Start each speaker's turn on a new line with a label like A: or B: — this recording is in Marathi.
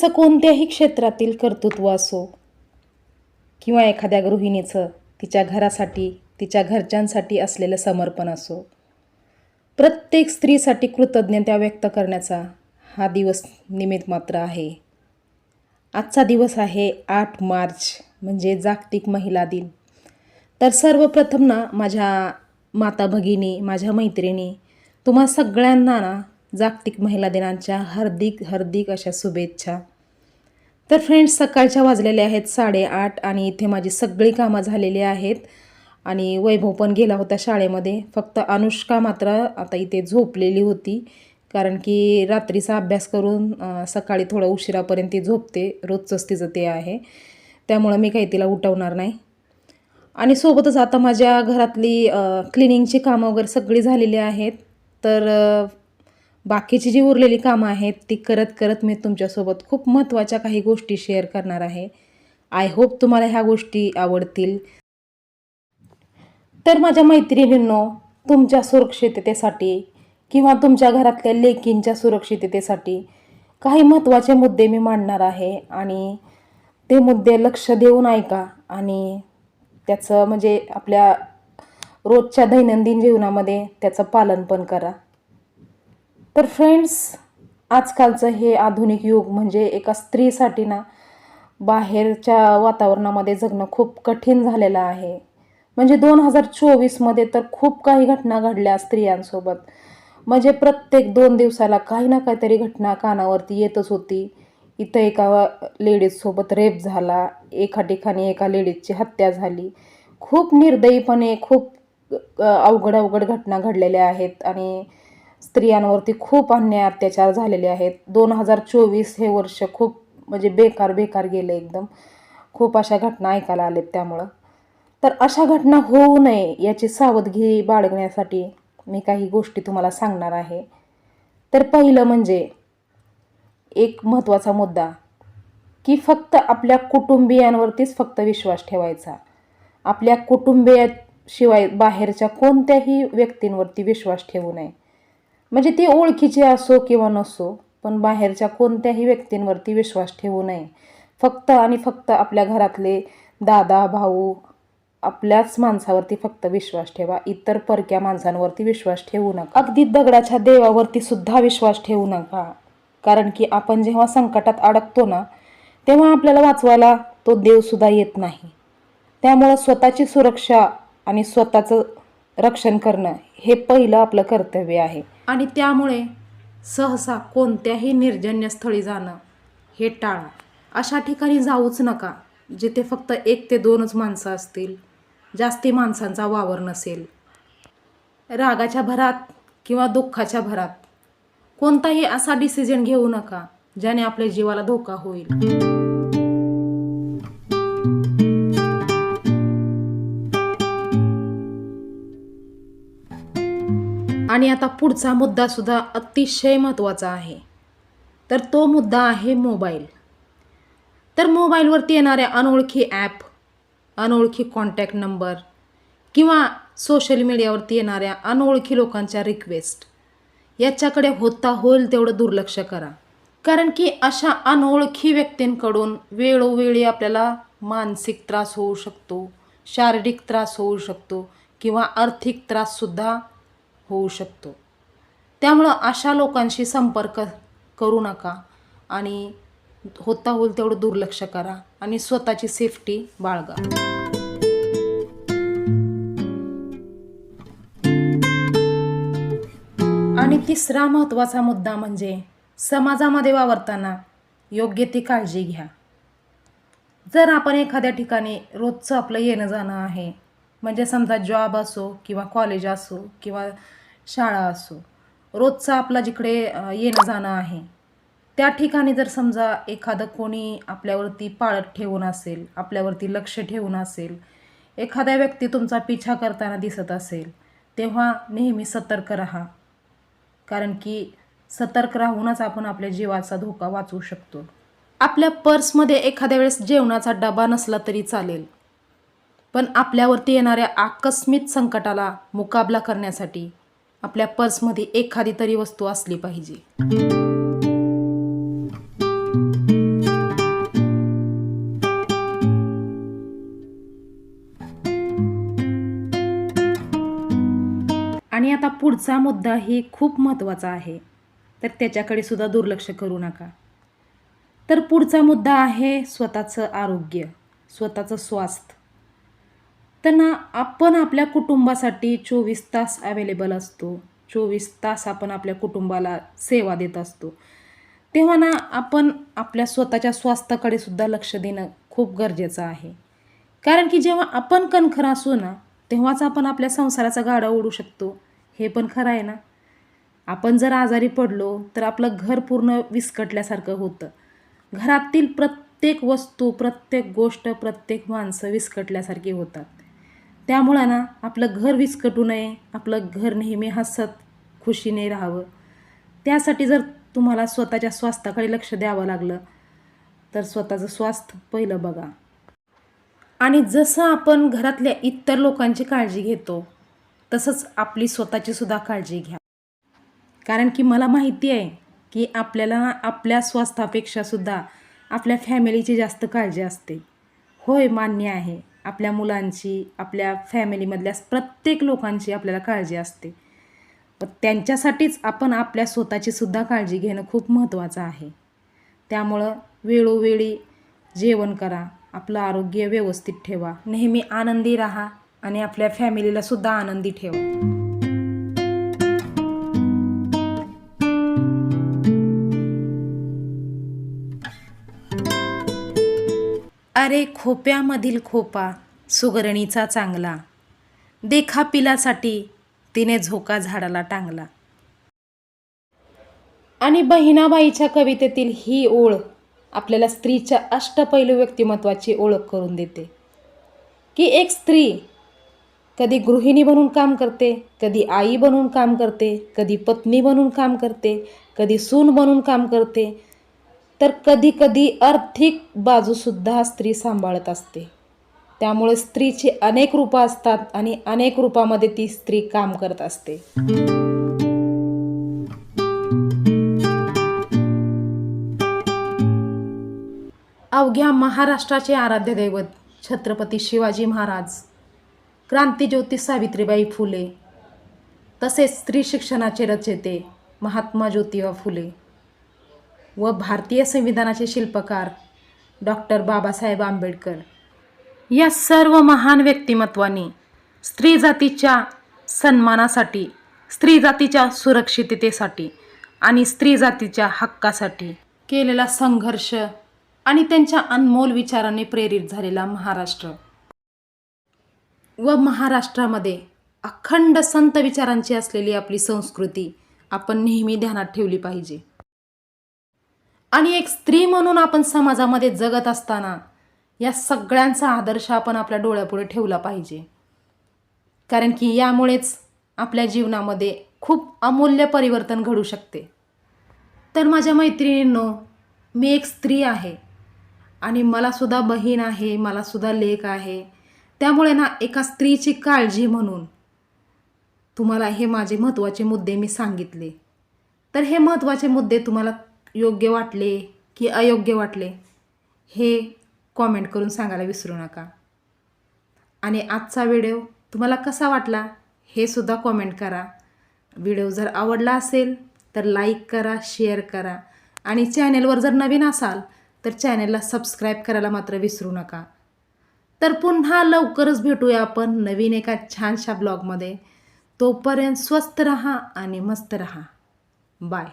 A: स्त्रीचं कोणत्याही क्षेत्रातील कर्तृत्व असो किंवा एखाद्या गृहिणीचं तिच्या घरासाठी तिच्या घरच्यांसाठी असलेलं समर्पण असो प्रत्येक स्त्रीसाठी कृतज्ञता व्यक्त करण्याचा हा दिवस निमित्त मात्र आहे. आजचा दिवस आहे आठ मार्च म्हणजे जागतिक महिला दिन. तर सर्वप्रथम ना माझ्या माता भगिनी माझ्या मैत्रिणी तुम्हा सगळ्यांना ना जागतिक महिला दिनाच्या हार्दिक हार्दिक अशा शुभेच्छा. तर फ्रेंड्स सकाळच्या वाजलेल्या आहेत साडेआठ आणि इथे माझी सगळी कामं झालेली आहेत. आणि वैभव पण गेला होता शाळेमध्ये. फक्त अनुष्का मात्र आता इथे झोपलेली होती. कारण की रात्रीचा अभ्यास करून सकाळी थोडं उशिरापर्यंत ती झोपते. रोजचंच तिचं ते आहे. त्यामुळं मी काही तिला उठवणार नाही. आणि सोबतच आता माझ्या घरातली क्लिनिंगची कामं वगैरे सगळी झालेली आहेत. तर बाकीची जी उरलेली कामं आहेत ती करत करत मी तुमच्यासोबत खूप महत्त्वाच्या काही गोष्टी शेअर करणार आहे. आय होप तुम्हाला ह्या गोष्टी आवडतील. तर माझ्या मैत्रिणींनो तुमच्या सुरक्षिततेसाठी किंवा तुमच्या घरातल्या लेकींच्या सुरक्षिततेसाठी काही महत्त्वाचे मुद्दे मी मांडणार आहे आणि ते मुद्दे लक्ष देऊन ऐका आणि त्याचं म्हणजे आपल्या रोजच्या दैनंदिन जीवनामध्ये त्याचं पालन पण करा. तर फ्रेंड्स आजकालचं हे आधुनिक युग म्हणजे एका स्त्रीसाठी ना बाहेरच्या वातावरणामध्ये जगणं खूप कठीण झालेलं आहे. म्हणजे दोन हजार चोवीसमध्ये तर खूप काही घटना घडल्या स्त्रियांसोबत. म्हणजे प्रत्येक दोन दिवसाला काही ना काहीतरी घटना कानावरती येतच होती. इथं एका लेडीजसोबत रेप झाला एका ठिकाणी एका लेडीजची हत्या झाली. खूप निर्दयीपणे खूप अवघड अवघड घटना घडलेल्या आहेत आणि स्त्रियांवरती खूप अन्याय अत्याचार झालेले आहेत. दोन हजार चोवीस हे वर्ष खूप म्हणजे बेकार बेकार गेलं एकदम. खूप अशा घटना ऐकायला आलेत त्यामुळं. तर अशा घटना होऊ नये याची सावधगिरी बाळगण्यासाठी मी काही गोष्टी तुम्हाला सांगणार आहे. तर पहिलं म्हणजे एक महत्त्वाचा मुद्दा की फक्त आपल्या कुटुंबियांवरतीच फक्त विश्वास ठेवायचा. आपल्या कुटुंबियाशिवाय बाहेरच्या कोणत्याही व्यक्तींवरती विश्वास ठेवू नये. म्हणजे ती ओळखीची असो किंवा नसो पण बाहेरच्या कोणत्याही व्यक्तींवरती विश्वास ठेवू नये. फक्त आणि फक्त आपल्या घरातले दादा भाऊ आपल्याच माणसावरती फक्त विश्वास ठेवा. इतर परक्या माणसांवरती विश्वास ठेवू नका. अगदी दगडाच्या देवावरती सुद्धा विश्वास ठेवू नका. कारण की आपण जेव्हा संकटात अडकतो ना तेव्हा आपल्याला वाचवायला तो देवसुद्धा येत नाही. त्यामुळं स्वतःची सुरक्षा आणि स्वतःचं रक्षण करणं हे पहिलं आपलं कर्तव्य आहे. आणि त्यामुळे सहसा कोणत्याही निर्जन्यस्थळी जाणं हे टाळा अशा ठिकाणी जाऊच नका जिथे फक्त एक ते दोनच माणसं असतील. जास्ती माणसांचा वावर नसेल. रागाच्या भरात किंवा दुःखाच्या भरात कोणताही असा डिसिजन घेऊ नका ज्याने आपल्या जीवाला धोका होईल. आणि आता पुढचा मुद्दा सुद्धा अतिशय महत्त्वाचा आहे. तर तो मुद्दा आहे मोबाईल. तर मोबाईलवरती येणाऱ्या अनोळखी ॲप अनोळखी कॉन्टॅक्ट नंबर किंवा सोशल मीडियावरती येणाऱ्या अनोळखी लोकांच्या रिक्वेस्ट याच्याकडे होता होईल तेवढं दुर्लक्ष करा. कारण की अशा अनोळखी व्यक्तींकडून वेळोवेळी आपल्याला मानसिक त्रास होऊ शकतो शारीरिक त्रास होऊ शकतो किंवा आर्थिक त्राससुद्धा होऊ शकतो. त्यामुळं अशा लोकांशी संपर्क करू नका आणि होता होईल तेवढं दुर्लक्ष करा आणि स्वतःची सेफ्टी बाळगा. आणि तिसरा महत्त्वाचा मुद्दा म्हणजे समाजामध्ये वावरताना योग्य ती काळजी घ्या. जर आपण एखाद्या ठिकाणी रोजचं आपलं येणं जाणं आहे म्हणजे समजा जॉब असो किंवा कॉलेज असो किंवा शाळा असो रोजचा आपला जिकडे येणं जाणं आहे त्या ठिकाणी जर समजा एखादं कोणी आपल्यावरती पाळत ठेवून असेल आपल्यावरती लक्ष ठेवून असेल एखाद्या व्यक्ती तुमचा पिछा करताना दिसत असेल तेव्हा नेहमी सतर्क राहा. कारण की सतर्क राहूनच आपण आपल्या जीवाचा धोका वाचवू शकतो. आपल्या पर्समध्ये एखाद्या वेळेस जेवणाचा डबा नसला तरी चालेल. पण आपल्यावरती येणाऱ्या आकस्मित संकटाला मुकाबला करण्यासाठी आपल्या पर्समध्ये एखादी तरी वस्तू असली पाहिजे. आणि आता पुढचा मुद्दा हे खूप महत्त्वाचा आहे. तर त्याच्याकडे सुद्धा दुर्लक्ष करू नका. तर पुढचा मुद्दा आहे स्वतःचं आरोग्य स्वतःचं स्वास्थ्य. त्यांना आपण आपल्या कुटुंबासाठी चोवीस तास अवेलेबल असतो. चोवीस तास आपण आपल्या कुटुंबाला सेवा देत असतो. तेव्हा ना आपण आपल्या स्वतःच्या स्वास्थ्याकडे सुद्धा लक्ष देणं खूप गरजेचं आहे. कारण की जेव्हा आपण कणखर असू ना तेव्हाच आपण आपल्या संसाराचा गाडा ओढू शकतो. हे पण खरं आहे ना. आपण जर आजारी पडलो तर आपलं घर पूर्ण विस्कटल्यासारखं होतं. घरातील प्रत्येक वस्तू प्रत्येक गोष्ट प्रत्येक माणसं विस्कटल्यासारखी होतात. त्यामुळं ना आपलं घर विस्कटू नये आपलं घर नेहमी हसत खुशीने राहावं. त्यासाठी जर तुम्हाला स्वतःच्या स्वास्थ्याकडे लक्ष द्यावं लागलं तर स्वतःचं स्वास्थ्य पहिलं बघा. आणि जसं आपण घरातल्या इतर लोकांची काळजी घेतो तसंच आपली स्वतःची सुद्धा काळजी घ्या. कारण की मला माहिती आहे की आपल्याला ना आपल्या स्वास्थ्यापेक्षासुद्धा आपल्या फॅमिलीची जास्त काळजी असते. होय मान्य आहे. आपल्या मुलांची आपल्या फॅमिलीमधल्या प्रत्येक लोकांची आपल्याला काळजी असते. पण त्यांच्यासाठीच आपण आपल्या स्वतःची सुद्धा काळजी घेणं खूप महत्त्वाचं आहे. त्यामुळं वेळोवेळी जेवण करा आपलं आरोग्य व्यवस्थित ठेवा. नेहमी आनंदी राहा आणि आपल्या फॅमिलीला सुद्धा आनंदी ठेवा. अरे खोप्यामधील खोपा सुगरणीचा चांगला. देखा पिलासाठी तिने झोका झाडाला टांगला. आणि बहिणाबाईच्या कवितेतील ही ओळ आपल्याला स्त्रीच्या अष्टपैलू व्यक्तिमत्वाची ओळख करून देते. की एक स्त्री कधी गृहिणी बनून काम करते कधी आई बनून काम करते कधी पत्नी बनून काम करते कधी सून बनून काम करते तर कधी कधी आर्थिक बाजूसुद्धा स्त्री सांभाळत असते. त्यामुळे स्त्रीची अनेक रूपं असतात आणि अनेक रूपामध्ये ती स्त्री काम करत असते. अवघ्या महाराष्ट्राचे आराध्य दैवत छत्रपती शिवाजी महाराज क्रांतीज्योती सावित्रीबाई फुले तसेच स्त्री शिक्षणाचे रचयिते महात्मा ज्योतिबा फुले. व भारतीय संविधानाचे शिल्पकार डॉक्टर बाबासाहेब आंबेडकर. या सर्व महान व्यक्तिमत्वांनी स्त्री जातीच्या सन्मानासाठी स्त्री जातीच्या सुरक्षिततेसाठी आणि स्त्री जातीच्या हक्कासाठी केलेला संघर्ष आणि त्यांच्या अनमोल विचाराने प्रेरित झालेला महाराष्ट्र. व महाराष्ट्रामध्ये अखंड संत विचारांची असलेली आपली संस्कृती आपण नेहमी ध्यानात ठेवली पाहिजे. आणि एक स्त्री म्हणून आपण समाजामध्ये जगत असताना या सगळ्यांचा आदर्श आपण आपल्या डोळ्यापुढे ठेवला पाहिजे. कारण की यामुळेच आपल्या जीवनामध्ये खूप अमूल्य परिवर्तन घडू शकते. तर माझ्या मैत्रिणींनो मी एक स्त्री आहे आणि मलासुद्धा बहीण आहे मलासुद्धा लेख आहे. त्यामुळे ना एका स्त्रीची काळजी म्हणून तुम्हाला हे माझे महत्त्वाचे मुद्दे मी सांगितले. तर हे महत्त्वाचे मुद्दे तुम्हाला योग्य वाटले की अयोग्य वाटले हे कॉमेंट करून सांगायला विसरू नका. आणि आजचा व्हिडिओ तुम्हाला कसा वाटला हे सुद्धा कॉमेंट करा. व्हिडिओ जर आवडला असेल तर लाईक करा शेअर करा. आणि चॅनेलवर जर नवीन असाल तर चॅनेलला सबस्क्राईब करायला मात्र विसरू नका. तर पुन्हा लवकरच भेटूया आपण नवीन एका छानशा ब्लॉगमध्ये तोपर्यंत स्वस्त रहा आणि मस्त रहा. बाय